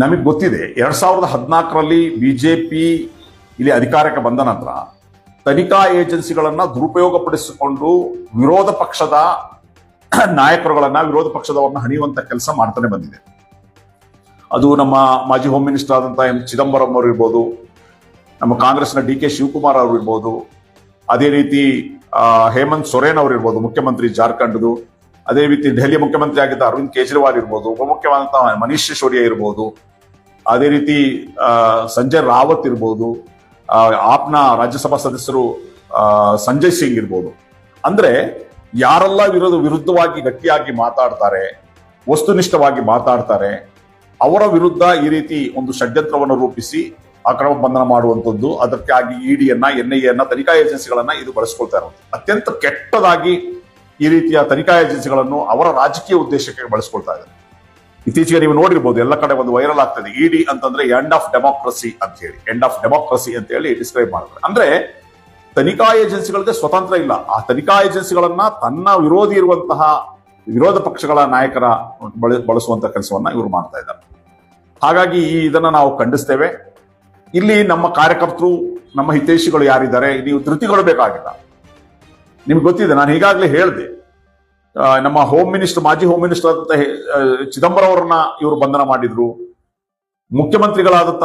ನಮಗೆ ಗೊತ್ತಿದೆ, ಎರಡ್ ಸಾವಿರದ ಹದಿನಾಲ್ಕರಲ್ಲಿ ಬಿಜೆಪಿ ಇಲ್ಲಿ ಅಧಿಕಾರಕ್ಕೆ ಬಂದ ನಂತರ ತನಿಖಾ ಏಜೆನ್ಸಿಗಳನ್ನು ದುರುಪಯೋಗಪಡಿಸಿಕೊಂಡು ವಿರೋಧ ಪಕ್ಷದ ನಾಯಕರುಗಳನ್ನ, ವಿರೋಧ ಪಕ್ಷದವರನ್ನ ಹಣಿಯುವಂತ ಕೆಲಸ ಮಾಡ್ತಾನೆ ಬಂದಿದೆ. ಅದು ನಮ್ಮ ಮಾಜಿ ಹೋಮ್ ಮಿನಿಸ್ಟರ್ ಆದಂತಹ ಎಂ ಚಿದಂಬರಂ ಅವರು ಇರ್ಬೋದು ನಮ್ಮ ಕಾಂಗ್ರೆಸ್ನ ಡಿ ಕೆ ಶಿವಕುಮಾರ್ ಅವರು ಇರ್ಬೋದು ಅದೇ ರೀತಿ ಹೇಮಂತ್ ಸೊರೇನ್ ಅವರು ಇರ್ಬೋದು ಮುಖ್ಯಮಂತ್ರಿ ಜಾರ್ಖಂಡ್ದು. ಅದೇ ರೀತಿ ದೆಹಲಿಯ ಮುಖ್ಯಮಂತ್ರಿ ಆಗಿದ್ದ ಅರವಿಂದ್ ಕೇಜ್ರಿವಾಲ್ ಇರ್ಬೋದು ಉಪಮುಖ್ಯಮಂತ್ರಿ ಮನೀಶ್ ಸಿಸೋಡಿಯಾ ಇರ್ಬೋದು, ಅದೇ ರೀತಿ ಸಂಜಯ್ ರಾವತ್ ಇರ್ಬೋದು ಆಪ್ನ ರಾಜ್ಯಸಭಾ ಸದಸ್ಯರು ಸಂಜಯ್ ಸಿಂಗ್ ಇರ್ಬೋದು. ಅಂದ್ರೆ ಯಾರೆಲ್ಲ ವಿರೋಧ, ವಿರುದ್ಧವಾಗಿ ಗಟ್ಟಿಯಾಗಿ ಮಾತಾಡ್ತಾರೆ, ವಸ್ತುನಿಷ್ಠವಾಗಿ ಮಾತಾಡ್ತಾರೆ, ಅವರ ವಿರುದ್ಧ ಈ ರೀತಿ ಒಂದು ಷಡ್ಯಂತ್ರವನ್ನು ರೂಪಿಸಿ ಅಕ್ರಮ ಬಂಧನ ಮಾಡುವಂಥದ್ದು, ಅದಕ್ಕಾಗಿ ಇಡಿಯನ್ನ ಎನ್ ಐ ಎನ್ನ ತನಿಖಾ ಏಜೆನ್ಸಿಗಳನ್ನ ಇದು ಬಳಸ್ಕೊಳ್ತಾ ಇರೋದು. ಅತ್ಯಂತ ಕೆಟ್ಟದಾಗಿ ಈ ರೀತಿಯ ತನಿಖಾ ಏಜೆನ್ಸಿಗಳನ್ನು ಅವರ ರಾಜಕೀಯ ಉದ್ದೇಶಕ್ಕೆ ಬಳಸ್ಕೊಳ್ತಾ ಇದ್ದಾರೆ. ಇತ್ತೀಚೆಗೆ ನೀವು ನೋಡಿರ್ಬೋದು ಎಲ್ಲ ಕಡೆ ಒಂದು ವೈರಲ್ ಆಗ್ತದೆ. ಇಡಿ ಅಂತಂದ್ರೆ ಎಂಡ್ ಆಫ್ ಡೆಮೋಕ್ರಸಿ ಅಂತ ಹೇಳಿ. ಎಂಡ್ ಆಫ್ ಡೆಮೋಕ್ರಸಿ ಅಂತ ಹೇಳಿ ಡಿಸ್ಕ್ರೈಬ್ ಮಾಡ್ತಾರೆ ಅಂದ್ರೆ ತನಿಖಾ ಏಜೆನ್ಸಿಗಳಿಗೆ ಸ್ವತಂತ್ರ ಇಲ್ಲ. ಆ ತನಿಖಾ ಏಜೆನ್ಸಿಗಳನ್ನ ತನ್ನ ವಿರೋಧಿ ಇರುವಂತಹ ವಿರೋಧ ಪಕ್ಷಗಳ ನಾಯಕರ ಬಳ- ಬಳಸುವಂತ ಕೆಲಸವನ್ನ ಇವರು ಮಾಡ್ತಾ ಇದ್ದಾರೆ. ಹಾಗಾಗಿ ಈ ಇದನ್ನ ನಾವು ಖಂಡಿಸ್ತೇವೆ. ಇಲ್ಲಿ ನಮ್ಮ ಕಾರ್ಯಕರ್ತರು, ನಮ್ಮ ಹಿತೈಷಿಗಳು ಯಾರಿದ್ದಾರೆ? ನೀವು ಧೃತಿಗೊಳ್ಳಬೇಕಾಗಿಲ್ಲ ನಿಮ್ಗೆ ಗೊತ್ತಿದೆ, ನಾನು ಈಗಾಗಲೇ ಹೇಳಿದೆ. ನಮ್ಮ ಹೋಮ್ ಮಿನಿಸ್ಟರ್ ಮಾಜಿ ಹೋಮ್ ಮಿನಿಸ್ಟರ್ ಆದಂತಹ ಚಿದಂಬರಂ ಅವರನ್ನ ಇವರು ಬಂಧನ ಮಾಡಿದ್ರು. ಮುಖ್ಯಮಂತ್ರಿಗಳಾದಂತ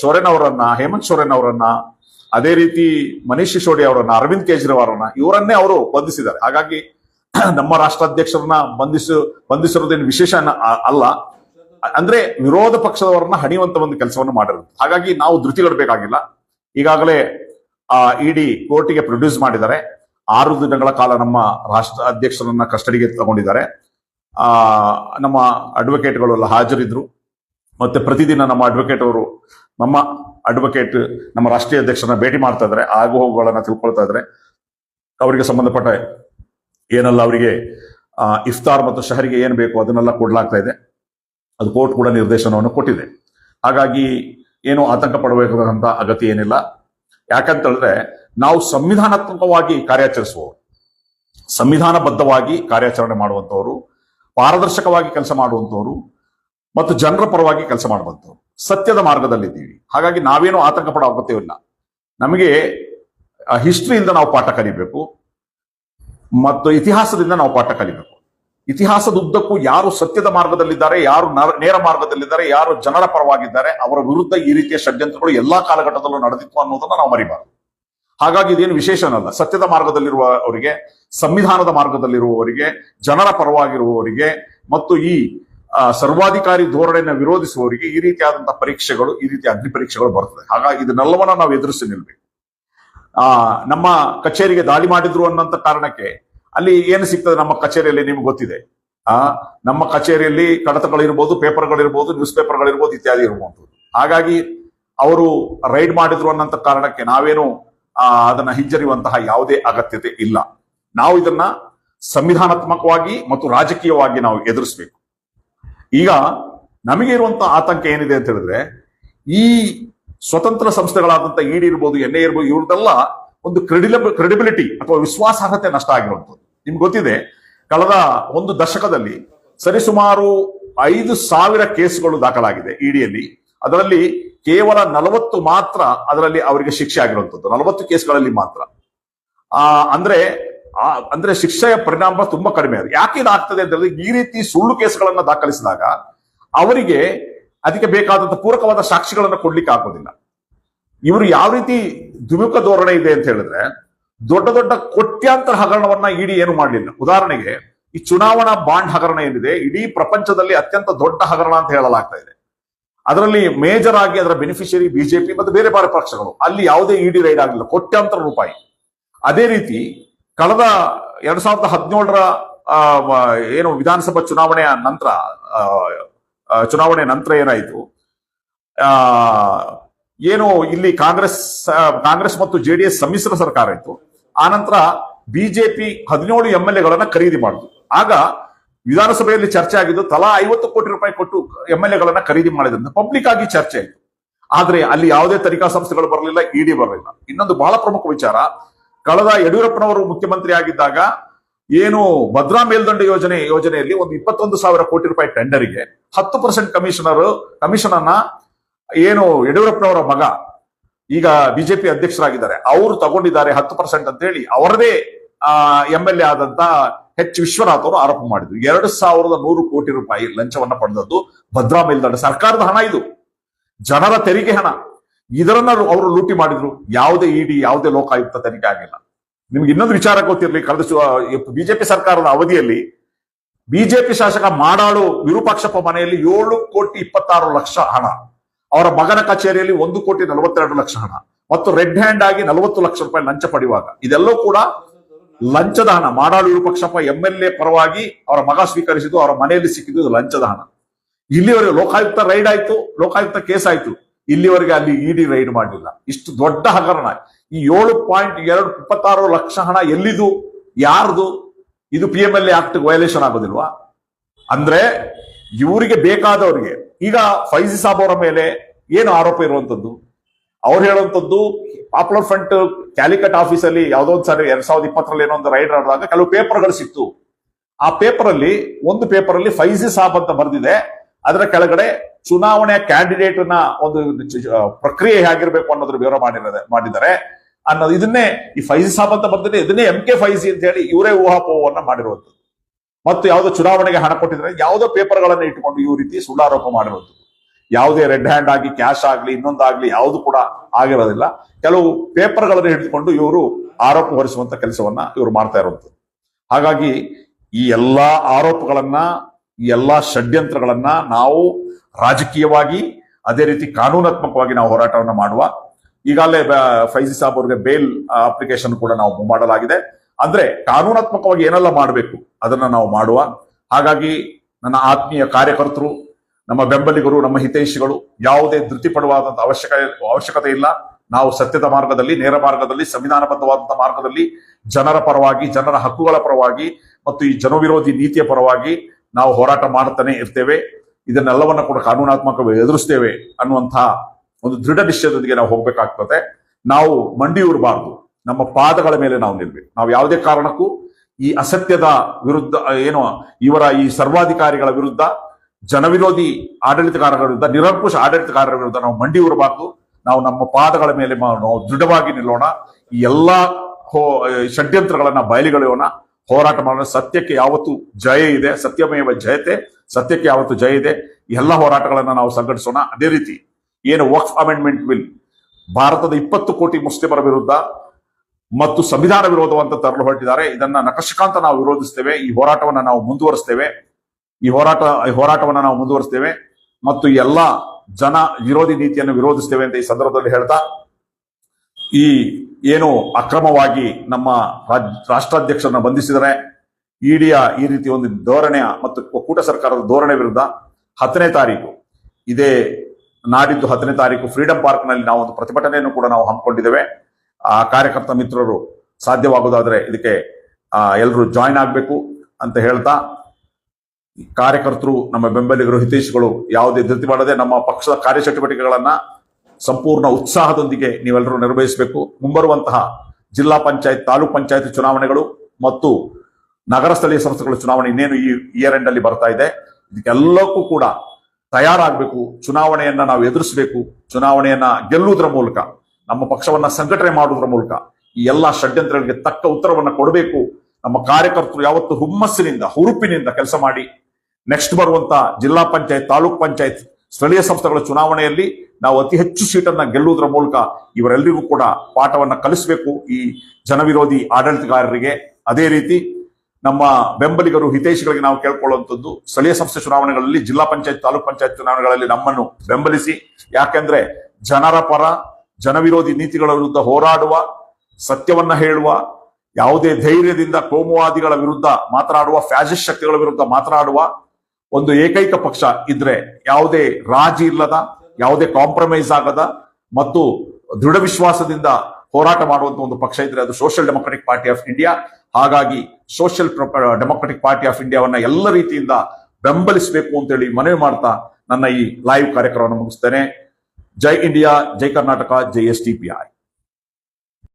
ಸೊರೇನ್ ಅವರನ್ನ, ಹೇಮಂತ್ ಸೊರೇನ್ ಅವರನ್ನ, ಅದೇ ರೀತಿ ಮನೀಶ್ ಸಿಸೋಡಿ ಅವರನ್ನ, ಅರವಿಂದ್ ಕೇಜ್ರಿವಾಲ್ ಅವರನ್ನ, ಇವರನ್ನೇ ಅವರು ಬಂಧಿಸಿದ್ದಾರೆ. ಹಾಗಾಗಿ ನಮ್ಮ ರಾಷ್ಟ್ರಾಧ್ಯಕ್ಷರನ್ನ ಬಂಧಿಸು, ಬಂಧಿಸಿರೋದೇನು ವಿಶೇಷ ಅಲ್ಲ. ಅಂದ್ರೆ ವಿರೋಧ ಪಕ್ಷದವರನ್ನ ಹಣಿಯುವಂತ ಒಂದು ಕೆಲಸವನ್ನು ಮಾಡಿರೋದು. ಹಾಗಾಗಿ ನಾವು ಧೃತಿಗಡಬೇಕಾಗಿಲ್ಲ. ಈಗಾಗಲೇ ಆ ಇಡಿ ಕೋರ್ಟಿಗೆ ಪ್ರೊಡ್ಯೂಸ್ ಮಾಡಿದ್ದಾರೆ. ಆರು ದಿನಗಳ ಕಾಲ ನಮ್ಮ ರಾಷ್ಟ್ರ ಅಧ್ಯಕ್ಷರನ್ನ ಕಸ್ಟಡಿಗೆ ತಗೊಂಡಿದ್ದಾರೆ. ಆ, ನಮ್ಮ ಅಡ್ವೊಕೇಟ್ಗಳು ಎಲ್ಲ ಹಾಜರಿದ್ರು. ಮತ್ತೆ ಪ್ರತಿದಿನ ನಮ್ಮ ಅಡ್ವೊಕೇಟ್ ಅವರು, ನಮ್ಮ ಅಡ್ವೊಕೇಟ್ ನಮ್ಮ ರಾಷ್ಟ್ರೀಯ ಅಧ್ಯಕ್ಷರನ್ನ ಭೇಟಿ ಮಾಡ್ತಾ ಇದ್ದಾರೆ. ಆಗು ಹೋಗುಗಳನ್ನ ತಿಳ್ಕೊಳ್ತಾ ಇದ್ದಾರೆ. ಅವರಿಗೆ ಸಂಬಂಧಪಟ್ಟ ಏನೆಲ್ಲ ಅವರಿಗೆ ಇಫ್ತಾರ್ ಮತ್ತು ಶಹರಿಗೆ ಏನು ಬೇಕು ಅದನ್ನೆಲ್ಲ ಕೊಡ್ಲಾಗ್ತಾ ಇದೆ. ಅದು ಕೋರ್ಟ್ ಕೂಡ ನಿರ್ದೇಶನವನ್ನು ಕೊಟ್ಟಿದೆ. ಹಾಗಾಗಿ ಏನು ಆತಂಕ ಪಡಬೇಕಾದಂತ ಅಗತ್ಯ ಏನಿಲ್ಲ. ಯಾಕಂತ ಹೇಳಿದ್ರೆ ನಾವು ಸಂವಿಧಾನಾತ್ಮಕವಾಗಿ ಕಾರ್ಯಾಚರಿಸುವವರು. ಸಂವಿಧಾನಬದ್ಧವಾಗಿ ಕಾರ್ಯಾಚರಣೆ ಮಾಡುವಂತವರು ಪಾರದರ್ಶಕವಾಗಿ ಕೆಲಸ ಮಾಡುವಂತವರು ಮತ್ತು ಜನರ ಪರವಾಗಿ ಕೆಲಸ ಮಾಡುವಂತವರು ಸತ್ಯದ ಮಾರ್ಗದಲ್ಲಿದ್ದೀವಿ. ಹಾಗಾಗಿ ನಾವೇನು ಆತಂಕ ಪಡೋ ಅಗತ್ಯವಿಲ್ಲ. ನಮಗೆ ಹಿಸ್ಟ್ರಿಯಿಂದ ನಾವು ಪಾಠ ಕಲಿಬೇಕು, ಮತ್ತು ಇತಿಹಾಸದಿಂದ ನಾವು ಪಾಠ ಕಲಿಬೇಕು. ಇತಿಹಾಸದ ಉದ್ದಕ್ಕೂ ಯಾರು ಸತ್ಯದ ಮಾರ್ಗದಲ್ಲಿದ್ದಾರೆ, ಯಾರು ನೇರ ಮಾರ್ಗದಲ್ಲಿದ್ದಾರೆ, ಯಾರು ಜನರ ಪರವಾಗಿದ್ದಾರೆ, ಅವರ ವಿರುದ್ಧ ಈ ರೀತಿಯ ಷಡ್ಯಂತ್ರಗಳು ಎಲ್ಲಾ ಕಾಲಘಟ್ಟದಲ್ಲೂ ನಡೆದಿತ್ತು ಅನ್ನೋದನ್ನ ನಾವು ಮರಿಬಾರದು. ಹಾಗಾಗಿ ಇದೇನು ವಿಶೇಷನಲ್ಲ ಸತ್ಯದ ಮಾರ್ಗದಲ್ಲಿರುವ ಅವರಿಗೆ ಸಂವಿಧಾನದ ಮಾರ್ಗದಲ್ಲಿರುವವರಿಗೆ, ಜನರ ಪರವಾಗಿರುವವರಿಗೆ ಮತ್ತು ಈ ಸರ್ವಾಧಿಕಾರಿ ಧೋರಣೆಯನ್ನು ವಿರೋಧಿಸುವವರಿಗೆ ಈ ರೀತಿಯಾದಂತಹ ಪರೀಕ್ಷೆಗಳು, ಈ ರೀತಿಯ ಅಗ್ನಿ ಪರೀಕ್ಷೆಗಳು ಬರ್ತದೆ. ಹಾಗಾಗಿ ಇದನ್ನೆಲ್ಲವನ್ನ ನಾವು ಎದುರಿಸಿ ನಿಲ್ಬೇಕು. ಆ, ನಮ್ಮ ಕಚೇರಿಗೆ ದಾಳಿ ಮಾಡಿದ್ರು ಅನ್ನೋಂಥ ಕಾರಣಕ್ಕೆ ಅಲ್ಲಿ ಏನು ಸಿಗ್ತದೆ ನಮ್ಮ ಕಚೇರಿಯಲ್ಲಿ ನಿಮ್ಗೆ ಗೊತ್ತಿದೆ. ಆ, ನಮ್ಮ ಕಚೇರಿಯಲ್ಲಿ ಕಡತಗಳಿರ್ಬೋದು, ಪೇಪರ್ಗಳಿರ್ಬೋದು, ನ್ಯೂಸ್ ಪೇಪರ್ಗಳಿರ್ಬೋದು ಇತ್ಯಾದಿ ಇರುವಂಥದ್ದು. ಹಾಗಾಗಿ ಅವರು ರೈಡ್ ಮಾಡಿದ್ರು ಅನ್ನೋಂಥ ಕಾರಣಕ್ಕೆ ನಾವೇನು ಅದನ್ನ ಹಿಂಜರಿಯುವಂತಹ ಯಾವುದೇ ಅಗತ್ಯತೆ ಇಲ್ಲ. ನಾವು ಇದನ್ನ ಸಂವಿಧಾನಾತ್ಮಕವಾಗಿ ಮತ್ತು ರಾಜಕೀಯವಾಗಿ ನಾವು ಎದುರಿಸಬೇಕು. ಈಗ ನಮಗೆ ಇರುವಂತಹ ಆತಂಕ ಏನಿದೆ ಅಂತ ಹೇಳಿದ್ರೆ, ಈ ಸ್ವತಂತ್ರ ಸಂಸ್ಥೆಗಳಾದಂತಹ ಇಡಿ ಇರ್ಬೋದು, ಎನ್ ಎ ಇರ್ಬೋದು, ಇವ್ರದ್ದೆಲ್ಲ ಒಂದು ಕ್ರೆಡಿಲಬ, ಕ್ರೆಡಿಬಿಲಿಟಿ ಅಥವಾ ವಿಶ್ವಾಸಾರ್ಹತೆ ನಷ್ಟ ಆಗಿರುವಂಥದ್ದು. ನಿಮ್ಗೆ ಗೊತ್ತಿದೆ, ಕಳೆದ ಒಂದು ದಶಕದಲ್ಲಿ ಸರಿಸುಮಾರು ಐದು ಸಾವಿರ ಕೇಸ್ಗಳು ದಾಖಲಾಗಿದೆ ಇಡಿಯಲ್ಲಿ ಅದರಲ್ಲಿ ಕೇವಲ ನಲವತ್ತು ಮಾತ್ರ ಅದರಲ್ಲಿ ಅವರಿಗೆ ಶಿಕ್ಷೆ ಆಗಿರುವಂಥದ್ದು, ನಲವತ್ತು ಕೇಸ್ಗಳಲ್ಲಿ ಮಾತ್ರ. ಆ, ಅಂದ್ರೆ ಆ, ಅಂದ್ರೆ ಶಿಕ್ಷೆಯ ಪರಿಣಾಮ ತುಂಬಾ ಕಡಿಮೆ ಅದು. ಯಾಕೆ ಇದಾಗ್ತದೆ ಅಂತ ಹೇಳಿದ್ರೆ ಈ ರೀತಿ ಸುಳ್ಳು ಕೇಸ್ಗಳನ್ನ ದಾಖಲಿಸಿದಾಗ ಅವರಿಗೆ ಅದಕ್ಕೆ ಬೇಕಾದಂತ ಪೂರಕವಾದ ಸಾಕ್ಷಿಗಳನ್ನ ಕೊಡ್ಲಿಕ್ಕೆ ಆಗೋದಿಲ್ಲ. ಇವರು ಯಾವ ರೀತಿ ದ್ವಿಮುಖ ಧೋರಣೆ ಇದೆ ಅಂತ ಹೇಳಿದ್ರೆ ದೊಡ್ಡ ದೊಡ್ಡ ಕೋಟ್ಯಾಂತರ ಹಗರಣವನ್ನ ಇಡಿ ಏನು ಮಾಡಲಿಲ್ಲ. ಉದಾಹರಣೆಗೆ, ಈ ಚುನಾವಣಾ ಬಾಂಡ್ ಹಗರಣ ಏನಿದೆ, ಇಡೀ ಪ್ರಪಂಚದಲ್ಲಿ ಅತ್ಯಂತ ದೊಡ್ಡ ಹಗರಣ ಅಂತ ಹೇಳಲಾಗ್ತಾ ಇದೆ. ಅದರಲ್ಲಿ ಮೇಜರ್ ಆಗಿ ಅದರ ಬೆನಿಫಿಷಿಯರಿ ಬಿಜೆಪಿ ಮತ್ತು ಬೇರೆ ಬೇರೆ ಪಕ್ಷಗಳು. ಅಲ್ಲಿ ಯಾವುದೇ ಇಡಿ ರೈಡ್ ಆಗಲಿಲ್ಲ ಕೋಟ್ಯಾಂತರ ರೂಪಾಯಿ. ಅದೇ ರೀತಿ, ಕಳೆದ ಎರಡ್ ಸಾವಿರದ ಹದಿನೇಳರ ಏನು ವಿಧಾನಸಭಾ ಚುನಾವಣೆಯ ನಂತರ ಚುನಾವಣೆ ನಂತರ ಏನಾಯಿತು? ಏನು ಇಲ್ಲಿ ಕಾಂಗ್ರೆಸ್ ಕಾಂಗ್ರೆಸ್ ಮತ್ತು ಜೆಡಿಎಸ್ ಸಮ್ಮಿಶ್ರ ಸರ್ಕಾರ ಇತ್ತು. ಆನಂತರ ಬಿಜೆಪಿ ಹದಿನೇಳು ಎಂ ಎಲ್ ಎಗಳನ್ನ ಖರೀದಿ ಮಾಡಿದ್ರು ಆಗ ವಿಧಾನಸಭೆಯಲ್ಲಿ ಚರ್ಚೆ ಆಗಿದ್ದು ತಲಾ ಐವತ್ತು ಕೋಟಿ ರೂಪಾಯಿ ಕೊಟ್ಟು ಎಂ ಎಲ್ ಎಗಳನ್ನ ಖರೀದಿ ಮಾಡಿದ್ರಿಂದ ಪಬ್ಲಿಕ್ ಆಗಿ ಚರ್ಚೆ ಆಯಿತು. ಆದ್ರೆ ಅಲ್ಲಿ ಯಾವುದೇ ತನಿಖಾ ಸಂಸ್ಥೆಗಳು ಬರಲಿಲ್ಲ ಇಡಿ ಬರಲಿಲ್ಲ. ಇನ್ನೊಂದು ಬಹಳ ಪ್ರಮುಖ ವಿಚಾರ, ಕಳೆದ ಯಡಿಯೂರಪ್ಪನವರು ಮುಖ್ಯಮಂತ್ರಿ ಆಗಿದ್ದಾಗ ಏನು ಭದ್ರಾ ಮೇಲ್ದಂಡ ಯೋಜನೆ, ಯೋಜನೆಯಲ್ಲಿ ಒಂದು ಇಪ್ಪತ್ತೊಂದು ಸಾವಿರ ಕೋಟಿ ರೂಪಾಯಿ ಟೆಂಡರ್ಗೆ ಹತ್ತು ಪರ್ಸೆಂಟ್ ಕಮಿಷನರ್ ಕಮಿಷನ್ ಅನ್ನ ಏನು ಯಡಿಯೂರಪ್ಪನವರ ಮಗ ಈಗ ಬಿಜೆಪಿ ಅಧ್ಯಕ್ಷರಾಗಿದ್ದಾರೆ. ಅವರು ತಗೊಂಡಿದ್ದಾರೆ ಹತ್ತು ಪರ್ಸೆಂಟ್ ಅಂತ ಹೇಳಿ ಅವರದೇ ಎಂ ಎಲ್ ಎ ಆದಂತ ಹೆಚ್ ವಿಶ್ವನಾಥ್ ಅವರು ಆರೋಪ ಮಾಡಿದ್ರು. ಎರಡು ಸಾವಿರದ ನೂರು ಕೋಟಿ ರೂಪಾಯಿ ಲಂಚವನ್ನ ಪಡೆದದ್ದು ಭದ್ರಾ ಮೇಲ್ದಂಡ ಸರ್ಕಾರದ ಹಣ ಇದು. ಜನರ ತೆರಿಗೆ ಹಣ. ಇದರನ್ನ ಅವರು ಲೂಟಿ ಮಾಡಿದ್ರು. ಯಾವುದೇ ಇಡಿ ಯಾವುದೇ ಲೋಕಾಯುಕ್ತ ತನಿಖೆ ಆಗಿಲ್ಲ. ನಿಮ್ಗೆ ಇನ್ನೊಂದು ವಿಚಾರ ಗೊತ್ತಿರಲಿ, ಕಳೆದ ಬಿಜೆಪಿ ಸರ್ಕಾರದ ಅವಧಿಯಲ್ಲಿ ಬಿಜೆಪಿ ಶಾಸಕ ಮಾಡಾಳು ವಿರೂಪಾಕ್ಷಪ್ಪ ಮನೆಯಲ್ಲಿ ಏಳು ಕೋಟಿ ಇಪ್ಪತ್ತಾರು ಲಕ್ಷ ಹಣ. ಅವರ ಮಗನ ಕಚೇರಿಯಲ್ಲಿ ಒಂದು ಕೋಟಿ ನಲವತ್ತೆರಡು ಲಕ್ಷ ಹಣ ಮತ್ತು ರೆಡ್ ಹ್ಯಾಂಡ್ ಆಗಿ ನಲವತ್ತು ಲಕ್ಷ ರೂಪಾಯಿ ಲಂಚ ಪಡೆಯುವಾಗ ಇದೆಲ್ಲವೂ ಕೂಡ ಲಂಚದ ಹಣ Madal Virupakshappa M L A ಪರವಾಗಿ ಅವರ ಮಗ ಸ್ವೀಕರಿಸಿದ್ದು, ಅವರ ಮನೆಯಲ್ಲಿ ಸಿಕ್ಕಿದ್ದು ಲಂಚದ ಹಣ ಇಲ್ಲಿವರೆಗೆ ಲೋಕಾಯುಕ್ತ ರೈಡ್ ಆಯ್ತು, ಲೋಕಾಯುಕ್ತ ಕೇಸ್ ಆಯ್ತು. ಇಲ್ಲಿವರೆಗೆ ಅಲ್ಲಿ ಇಡಿ ರೈಡ್ ಮಾಡಲಿಲ್ಲ. ಇಷ್ಟು ದೊಡ್ಡ ಹಗರಣ. ಈ ಏಳು ಪಾಯಿಂಟ್ ಎರಡು ಇಪ್ಪತ್ತಾರು ಲಕ್ಷ ಹಣ ಎಲ್ಲಿದು? ಯಾರ್ದು? ಇದು P M L A act violation ಆಗೋದಿಲ್ವಾ? ಅಂದ್ರೆ ಇವರಿಗೆ ಬೇಕಾದವರಿಗೆ. ಈಗ ಫೈಜಿ ಸಾಬ್ ಅವರ ಮೇಲೆ ಏನು ಆರೋಪ ಇರುವಂತದ್ದು? ಅವ್ರು ಹೇಳುವಂತದ್ದು ಪಾಪ್ಯುಲರ್ ಫ್ರಂಟ್ ಕ್ಯಾಲಿಕಟ್ ಆಫೀಸ್ ಅಲ್ಲಿ ಯಾವ್ದೋ ಒಂದು ಸಾರಿ ಎರಡ್ ಸಾವಿರದ ಇಪ್ಪತ್ತರಲ್ಲಿ ಏನೋ ಒಂದು ರೈಡ್ ಆಡಿದಾಗ ಕೆಲವು ಪೇಪರ್ಗಳು ಸಿಕ್ತು. ಆ ಪೇಪರ್ ಅಲ್ಲಿ ಒಂದು ಪೇಪರ್ ಅಲ್ಲಿ ಫೈಜಿ ಸಾಬ್ ಅಂತ ಬರೆದಿದೆ. ಅದರ ಕೆಳಗಡೆ ಚುನಾವಣೆಯ ಕ್ಯಾಂಡಿಡೇಟ್ನ ಒಂದು ಪ್ರಕ್ರಿಯೆ ಹೇಗಿರ್ಬೇಕು ಅನ್ನೋದ್ರ ವಿವರ ಮಾಡಿರೋದೆ, ಮಾಡಿದ್ದಾರೆ. ಅನ್ನೋದು ಇದನ್ನೇ ಈ ಫೈಜಿ ಸಾಬ್ ಅಂತ ಬರ್ದಿದೆ. ಇದನ್ನೇ ಎಂ ಕೆ ಫೈಜಿ ಅಂತ ಹೇಳಿ ಇವರೇ ಊಹಾಪೋಹವನ್ನ ಮಾಡಿರುವಂತದ್ದು. ಮತ್ತು ಯಾವುದೋ ಚುನಾವಣೆಗೆ ಹಣ ಕೊಟ್ಟಿದ್ರೆ ಯಾವುದೋ ಪೇಪರ್ಗಳನ್ನು ಇಟ್ಟುಕೊಂಡು ಈ ರೀತಿ ಸುಳ್ಳಾರೋಪ ಮಾಡಿರೋದು. ಯಾವುದೇ ರೆಡ್ ಹ್ಯಾಂಡ್ ಆಗಿ, ಕ್ಯಾಶ್ ಆಗ್ಲಿ, ಇನ್ನೊಂದಾಗ್ಲಿ ಯಾವುದು ಕೂಡ ಆಗಿರೋದಿಲ್ಲ. ಕೆಲವು ಪೇಪರ್ಗಳನ್ನು ಹಿಡಿದುಕೊಂಡು ಇವರು ಆರೋಪ ಹೊರಿಸುವಂತ ಕೆಲಸವನ್ನ ಇವರು ಮಾಡ್ತಾ ಇರುವಂತದ್ದು ಹಾಗಾಗಿ ಈ ಎಲ್ಲಾ ಆರೋಪಗಳನ್ನ, ಈ ಎಲ್ಲಾ ಷಡ್ಯಂತ್ರಗಳನ್ನ ನಾವು ರಾಜಕೀಯವಾಗಿ, ಅದೇ ರೀತಿ ಕಾನೂನಾತ್ಮಕವಾಗಿ ನಾವು ಹೋರಾಟವನ್ನ ಮಾಡುವ. ಈಗಾಗಲೇ ಫೈಜಿ ಸಾಬ್ ಅವರಿಗೆ ಬೇಲ್ ಅಪ್ಲಿಕೇಶನ್ ಕೂಡ ನಾವು ಮಾಡಲಾಗಿದೆ. ಅಂದ್ರೆ ಕಾನೂನಾತ್ಮಕವಾಗಿ ಏನೆಲ್ಲ ಮಾಡಬೇಕು, ಅದನ್ನ ನಾವು ಮಾಡುವ. ಹಾಗಾಗಿ ನನ್ನ ಆತ್ಮೀಯ ಕಾರ್ಯಕರ್ತರು, ನಮ್ಮ ಬೆಂಬಲಿಗರು, ನಮ್ಮ ಹಿತೈಷಿಗಳು, ಯಾವುದೇ ಧೃತಿ ಪಡುವಾದಂಥ ಅವಶ್ಯಕ, ಅವಶ್ಯಕತೆ ಇಲ್ಲ. ನಾವು ಸತ್ಯದ ಮಾರ್ಗದಲ್ಲಿ, ನೇರ ಮಾರ್ಗದಲ್ಲಿ ಸಂವಿಧಾನಬದ್ಧವಾದಂತಹ ಮಾರ್ಗದಲ್ಲಿ ಜನರ ಪರವಾಗಿ, ಜನರ ಹಕ್ಕುಗಳ ಪರವಾಗಿ ಮತ್ತು ಈ ಜನವಿರೋಧಿ ನೀತಿಯ ಪರವಾಗಿ ನಾವು ಹೋರಾಟ ಮಾಡುತ್ತಾನೆ ಇರ್ತೇವೆ. ಇದನ್ನೆಲ್ಲವನ್ನ ಕೂಡ ಕಾನೂನಾತ್ಮಕವಾಗಿ ಎದುರಿಸ್ತೇವೆ ಅನ್ನುವಂತಹ ಒಂದು ದೃಢ ನಿಶ್ಚಯದೊಂದಿಗೆ ನಾವು ಹೋಗ್ಬೇಕಾಗ್ತದೆ. ನಾವು ಮಂಡಿಯೂರಬಾರ್ದು. ನಮ್ಮ ಪಾದಗಳ ಮೇಲೆ ನಾವು ನಿಲ್ಬೇಕು. ನಾವು ಯಾವುದೇ ಕಾರಣಕ್ಕೂ ಈ ಅಸತ್ಯದ ವಿರುದ್ಧ, ಏನು, ಇವರ ಈ ಸರ್ವಾಧಿಕಾರಿಗಳ ವಿರುದ್ಧ, ಜನವಿರೋಧಿ ಆಡಳಿತಗಾರರ ವಿರುದ್ಧ, ನಿರಂಕುಶ ಆಡಳಿತಗಾರರ ವಿರುದ್ಧ ನಾವು ಮಂಡಿ ಉರಬಾರ್ದು ನಾವು ನಮ್ಮ ಪಾದಗಳ ಮೇಲೆ ನಾವು ದೃಢವಾಗಿ ನಿಲ್ಲೋಣ. ಈ ಎಲ್ಲ ಷಡ್ಯಂತ್ರಗಳನ್ನ ಬಯಲಿಗೆಳೆಯೋಣ. ಹೋರಾಟ ಮಾಡೋಣ. ಸತ್ಯಕ್ಕೆ ಯಾವತ್ತು ಜಯ ಇದೆ. ಸತ್ಯಮೇವ ಜಯತೆ. ಸತ್ಯಕ್ಕೆ ಯಾವತ್ತು ಜಯ ಇದೆ. ಎಲ್ಲ ಹೋರಾಟಗಳನ್ನ ನಾವು ಸಂಘಟಿಸೋಣ. ಅದೇ ರೀತಿ, ಏನು ವಕ್ಫ್ ಅಮೆಂಡ್ಮೆಂಟ್ ಬಿಲ್, ಭಾರತದ ಇಪ್ಪತ್ತು ಕೋಟಿ ಮುಸ್ಲಿಮರ ವಿರುದ್ಧ ಮತ್ತು ಸಂವಿಧಾನ ವಿರೋಧವಂತ ತರಲು ಹೊರಟಿದ್ದಾರೆ. ಇದನ್ನ ನಕಶಕಾಂತ ನಾವು ವಿರೋಧಿಸ್ತೇವೆ. ಈ ಹೋರಾಟವನ್ನ ನಾವು ಮುಂದುವರಿಸ್ತೇವೆ. ಈ ಹೋರಾಟ, ಈ ಹೋರಾಟವನ್ನ ನಾವು ಮುಂದುವರಿಸ್ತೇವೆ. ಮತ್ತು ಎಲ್ಲ ಜನ ವಿರೋಧಿ ನೀತಿಯನ್ನು ವಿರೋಧಿಸ್ತೇವೆ ಅಂತ ಈ ಸಂದರ್ಭದಲ್ಲಿ ಹೇಳ್ತಾ, ಈ ಏನು ಅಕ್ರಮವಾಗಿ ನಮ್ಮ ರಾಷ್ಟ್ರಾಧ್ಯಕ್ಷರನ್ನ ಬಂಧಿಸಿದರೆ ಇಡಿಯ ಈ ರೀತಿ ಒಂದು ಧೋರಣೆಯ ಮತ್ತು ಒಕ್ಕೂಟ ಸರ್ಕಾರದ ಧೋರಣೆ ವಿರುದ್ಧ ಹತ್ತನೇ ತಾರೀಕು, ಇದೇ ನಾಡಿದ್ದು ಹತ್ತನೇ ತಾರೀಕು ಫ್ರೀಡಂ ಪಾರ್ಕ್ನಲ್ಲಿ ನಾವು ಒಂದು ಪ್ರತಿಭಟನೆಯನ್ನು ಕೂಡ ನಾವು ಹಮ್ಮಿಕೊಂಡಿದ್ದೇವೆ. ಆ ಕಾರ್ಯಕರ್ತ ಮಿತ್ರರು ಸಾಧ್ಯವಾಗೋದಾದರೆ ಇದಕ್ಕೆ ಎಲ್ಲರೂ ಜಾಯಿನ್ ಆಗಬೇಕು ಅಂತ ಹೇಳ್ತಾ ಕಾರ್ಯಕರ್ತರು ನಮ್ಮ ಬೆಂಬಲಿಗರು, ಹಿತೈಷಿಗಳು ಯಾವುದೇ ಧೃತಿ ಮಾಡದೆ ನಮ್ಮ ಪಕ್ಷದ ಕಾರ್ಯಚಟುವಟಿಕೆಗಳನ್ನ ಸಂಪೂರ್ಣ ಉತ್ಸಾಹದೊಂದಿಗೆ ನೀವೆಲ್ಲರೂ ನಿರ್ವಹಿಸಬೇಕು. ಮುಂಬರುವಂತಹ ಜಿಲ್ಲಾ ಪಂಚಾಯತ್, ತಾಲೂಕ್ ಪಂಚಾಯತ್ ಚುನಾವಣೆಗಳು ಮತ್ತು ನಗರ ಸ್ಥಳೀಯ ಸಂಸ್ಥೆಗಳ ಚುನಾವಣೆ ಇನ್ನೇನು ಈ ಇಯರ್ ಎಂಡ್ ಅಲ್ಲಿ ಬರ್ತಾ ಇದೆ. ಇದಕ್ಕೆಲ್ಲಕ್ಕೂ ಕೂಡ ತಯಾರಾಗಬೇಕು. ಚುನಾವಣೆಯನ್ನ ನಾವು ಎದುರಿಸಬೇಕು. ಚುನಾವಣೆಯನ್ನ ಗೆಲ್ಲುವುದರ ಮೂಲಕ. ನಮ್ಮ ಪಕ್ಷವನ್ನ ಸಂಘಟನೆ ಮಾಡುವುದರ ಮೂಲಕ ಈ ಎಲ್ಲ ಷಡ್ಯಂತ್ರಗಳಿಗೆ ತಕ್ಕ ಉತ್ತರವನ್ನ ಕೊಡಬೇಕು. ನಮ್ಮ ಕಾರ್ಯಕರ್ತರು ಯಾವತ್ತು ಹುಮ್ಮಸ್ಸಿನಿಂದ, ಹುರುಪಿನಿಂದ ಕೆಲಸ ಮಾಡಿ. ನೆಕ್ಸ್ಟ್ ಬರುವಂತ ಜಿಲ್ಲಾ ಪಂಚಾಯತ್, ತಾಲೂಕ್ ಪಂಚಾಯತ್, ಸ್ಥಳೀಯ ಸಂಸ್ಥೆಗಳ ಚುನಾವಣೆಯಲ್ಲಿ ನಾವು ಅತಿ ಹೆಚ್ಚು ಸೀಟನ್ನ ಗೆಲ್ಲುವುದರ ಮೂಲಕ ಇವರೆಲ್ಲರಿಗೂ ಕೂಡ ಪಾಠವನ್ನ ಕಲಿಸಬೇಕು ಈ ಜನವಿರೋಧಿ ಆಡಳಿತಗಾರರಿಗೆ. ಅದೇ ರೀತಿ ನಮ್ಮ ಬೆಂಬಲಿಗರು, ಹಿತೈಷಿಗಳಿಗೆ ನಾವು ಕೇಳ್ಕೊಳ್ಳುವಂಥದ್ದು, ಸ್ಥಳೀಯ ಸಂಸ್ಥೆ ಚುನಾವಣೆಗಳಲ್ಲಿ, ಜಿಲ್ಲಾ ಪಂಚಾಯತ್, ತಾಲೂಕ್ ಪಂಚಾಯತ್ ಚುನಾವಣೆಗಳಲ್ಲಿ ನಮ್ಮನ್ನು ಬೆಂಬಲಿಸಿ. ಯಾಕೆಂದ್ರೆ ಜನರ ಪರ ಜನವಿರೋಧಿ ನೀತಿಗಳ ವಿರುದ್ಧ ಹೋರಾಡುವ, ಸತ್ಯವನ್ನ ಹೇಳುವ, ಯಾವುದೇ ಧೈರ್ಯದಿಂದ ಕೋಮುವಾದಿಗಳ ವಿರುದ್ಧ ಮಾತನಾಡುವ, ಫ್ಯಾಸಿಸ್ಟ್ ಶಕ್ತಿಗಳ ವಿರುದ್ಧ ಮಾತನಾಡುವ ಒಂದು ಏಕೈಕ ಪಕ್ಷ ಇದ್ರೆ ಯಾವುದೇ ರಾಜಿ ಇಲ್ಲದ, ಯಾವುದೇ ಕಾಂಪ್ರಮೈಸ್ ಆಗದ ಮತ್ತು ದೃಢ ವಿಶ್ವಾಸದಿಂದ ಹೋರಾಟ ಮಾಡುವಂತ ಒಂದು ಪಕ್ಷ ಇದ್ರೆ ಅದು social democratic party of India. ಹಾಗಾಗಿ ಸೋಷಿಯಲ್ ಡೆಮೊಕ್ರೆಟಿಕ್ ಪಾರ್ಟಿ ಆಫ್ ಇಂಡಿಯಾವನ್ನ ಎಲ್ಲ ರೀತಿಯಿಂದ ಬೆಂಬಲಿಸಬೇಕು ಅಂತೇಳಿ ಮನವಿ ಮಾಡ್ತಾ ನನ್ನ ಈ ಲೈವ್ ಕಾರ್ಯಕ್ರಮವನ್ನು ಮುಗಿಸ್ತೇನೆ. ಜೈ ಇಂಡಿಯಾ ಜೈ ಕರ್ನಾಟಕ ಜೈ ಎಸ್ ಟಿ ಪಿ ಐ